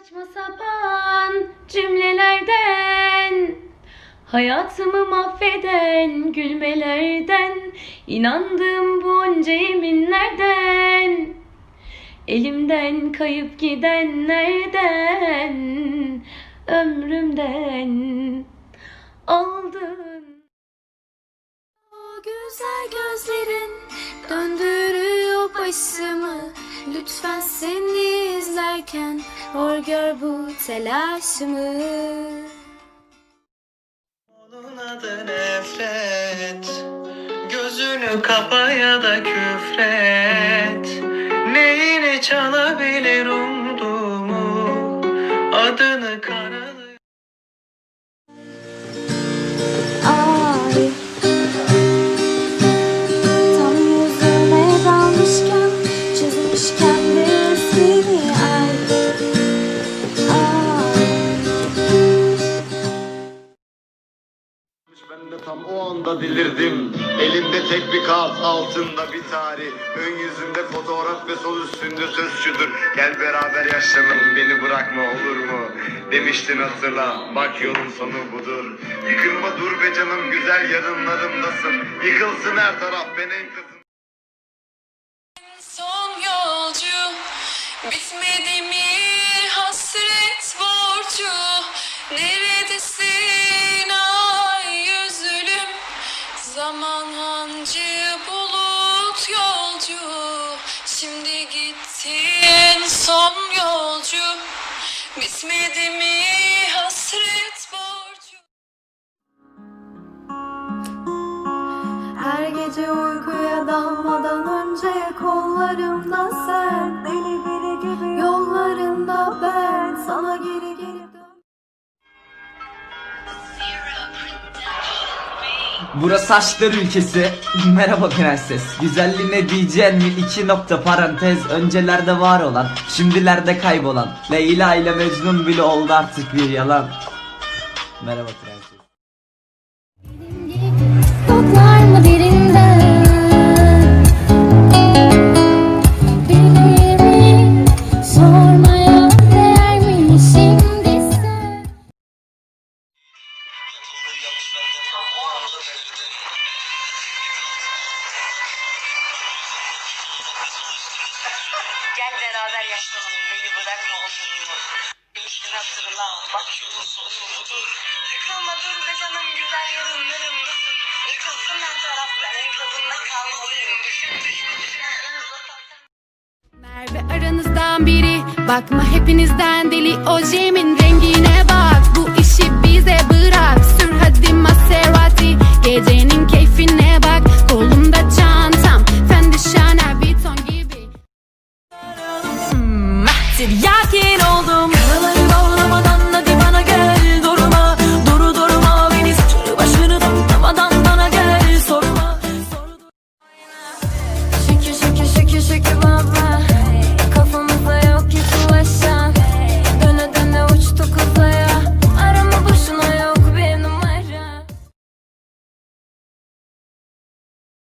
Saçma sapan cümlelerden Hayatımı mahveden gülmelerden inandığım bunca yeminlerden Elimden kayıp gidenlerden Ömrümden aldın O güzel gözlerin döndürüyor başımı Lütfen seni izlerken hor gör bu telaşımı. Onun adı nefret Gözünü kapa ya da küfret. Neyini çalabilir umduğumu Adını Ben de tam o anda delirdim. Elinde tek bir kağıt altında bir tarih. Ön yüzünde fotoğraf ve sol üstünde söz şudur. Gel beraber yaşlanalım beni bırakma olur mu? Demiştin hatırla bak yolun sonu budur. Yıkılma dur be canım güzel yarınlarımdasın Yıkılsın her taraf ben en kızım. Son yolcu bitmedi mi yolcu şimdi gittin son yolcu bitmedi mi hasret borcu Her gece uykuya dalmadan önce kollarımda sen Deli Burası saçlar ülkesi. Merhaba prenses. Güzelliğine diyeceğin mi iki nokta parantez öncelerde var olan, şimdilerde kaybolan. Leyla ile Mecnun bile oldu artık bir yalan. Merhaba prenses. Gel beraber yaşlanalım beni bırakma oturumu Demiştin hatırla bak şunun sonu budur Yıkılma dur be canım güzel yarınlarımdasın Yıkılsın her taraf ben en tadında kalmalıyım. Merve aranızdan biri? Bakma hepinizden deli. Ojemin rengine bak. Bu